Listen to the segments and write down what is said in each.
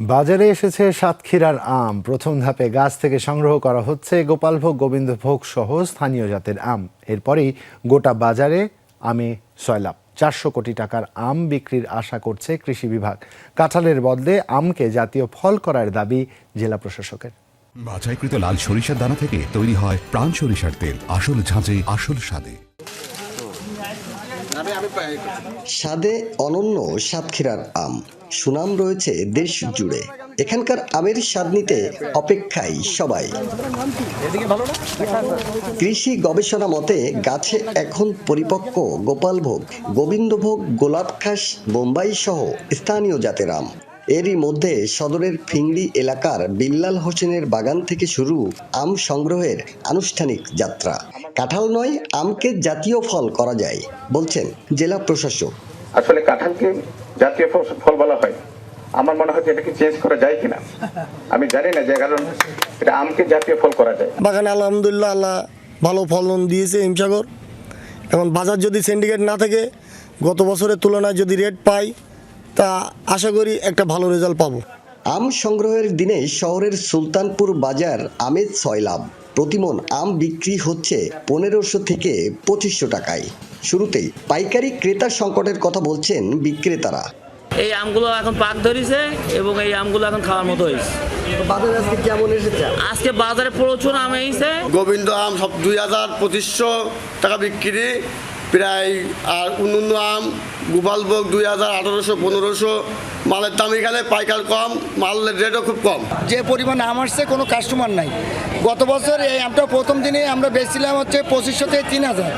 বাজারে এসেছে সাতক্ষীরার আম। প্রথম ধাপে গাছ থেকে সংগ্রহ করা হচ্ছে গোপালভোগ, গোবিন্দভোগ সহ স্থানীয় জাতের আম। এরপরেই গোটা বাজারে আমে সয়লাভ চারশো কোটি টাকার আম বিক্রির আশা করছে কৃষি বিভাগ। কাঁঠালের বদলে আমকে জাতীয় ফল করার দাবি জেলা প্রশাসকের। বাছাইকৃত লাল সরিষার দানা থেকে তৈরি হয় প্রাণ সরিষার তেল। আসল ঝাঁঝে, আসল স্বাদে। স্বাদে অনন্য সাতক্ষীরার আম। সুনাম রয়েছে দেশ জুড়ে। এখানকার আমের স্বাদ নিতে অপেক্ষায় সবাই। কৃষি গবেষণা মতে, গাছে এখন পরিপক্ক গোপালভোগ, গোবিন্দভোগ, গোলাপখাস বোম্বাই সহ স্থানীয় জাতের আম। এরই মধ্যে সদরের ফিংড়ি এলাকার বিল্লাল হোসেনের বাগান থেকে শুরু আম সংগ্রহের আনুষ্ঠানিক যাত্রা। কাঁঠাল নয় আমকে জাতীয় ফল করা যায় বলছেন জেলা প্রশাসক। আসলে কাঁঠালকে জাতীয় ফল- ফল বলা হয়। আমার মনে হয় এটাকে চেঞ্জ করা যায় কিনা? আমি জানি না যে কারণ এটা আমকে জাতীয় ফল করা যায়। বাগানে আলহামদুলিল্লাহ আল্লাহ ভালো ফলন দিয়েছে হিমসাগর। এখন বাজার যদি সিন্ডিকেট না থাকে গত বছরের তুলনায় যদি রেট পাই তা আশা করি একটা ভালো রেজাল্ট পাবো। আম সংগ্রহের দিনে শহরের সুলতানপুর বাজার আমেজ সয়লাভ প্রতিমন আম বিক্রি হচ্ছে পনেরোশো থেকে পঁচিশশো টাকায়। শুরুতেই পাইকারি ক্রেতার সংকটের কথা বলছেন বিক্রেতারা। এই আমগুলো এখন পাক ধরেছে এবং এই আমগুলো এখন খাওয়ার মতো হয়েছে। বাজার আজকে কেমন এসেছে? আজকে বাজারে প্রচুর আম হয়েছে গোবিন্দ আম সব দুই হাজার পঁচিশশো টাকা বিক্রি প্রায় আর অন্য আম গোপালভোগ দুই হাজার আঠারোশো পনেরোশো মালের দাম এখানে পাইকার কম মালের রেটও খুব কম। যে পরিমাণ আম আসছে কোনো কাস্টমার নাই। গত বছর এই আমটা প্রথম দিনে আমরা বেচছিলাম হচ্ছে পঁচিশশো থেকে তিন হাজার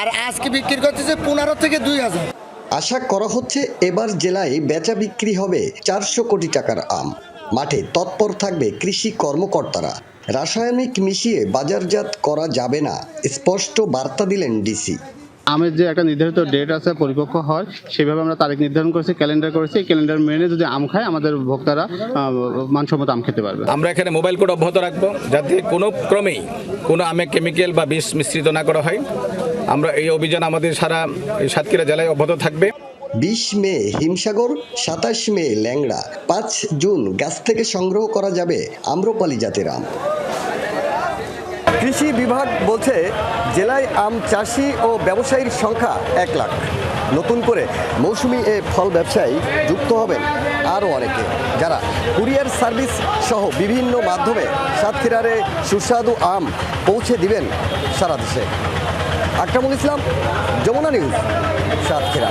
আর আজকে বিক্রি করতেছে পনেরো থেকে দুই হাজার। আশা করা হচ্ছে এবার জেলায় বেচা বিক্রি হবে চারশো কোটি টাকার আম। মাঠে তৎপর থাকবে কৃষি কর্মকর্তারা। রাসায়নিক মিশিয়ে বাজারজাত করা যাবে না স্পষ্ট বার্তা দিলেন ডিসি। আমের যে একটা নির্ধারিত ডেট আছে পরিপক্ক হয় সেভাবে আমরা তারিখ নির্ধারণ করেছি ক্যালেন্ডার করেছি। এই ক্যালেন্ডার মেনে যদি আম খায় আমাদের ভোক্তারা মানসম্মত আম খেতে পারবে। আমরা এখানে মোবাইল কোড অব্যাহত রাখব যাতে কোনো ক্রমেই কোনো আমে কেমিক্যাল বা বিষ মিশ্রিত না করা হয়। আমরা এই অভিযান আমাদের সারা এই সাতক্ষীরা জেলায় অব্যাহত থাকবে। বিশ মে হিমসাগর সাতাশ মে ল্যাংড়া পাঁচ জুন গাছ থেকে সংগ্রহ করা যাবে আম্রপালি জাতের আম। কৃষি বিভাগ বলছে, জেলায় আম চাষি ও ব্যবসায়ীর সংখ্যা এক লাখ। নতুন করে মৌসুমি এ ফল ব্যবসায়ী যুক্ত হবেন আরও অনেকে, যারা কুরিয়ার সার্ভিস সহ বিভিন্ন মাধ্যমে সাতক্ষীরারে সুস্বাদু আম পৌঁছে দিবেন সারা দেশে। আকরামুল ইসলাম, যমুনা নিউজ, সাতক্ষীরা।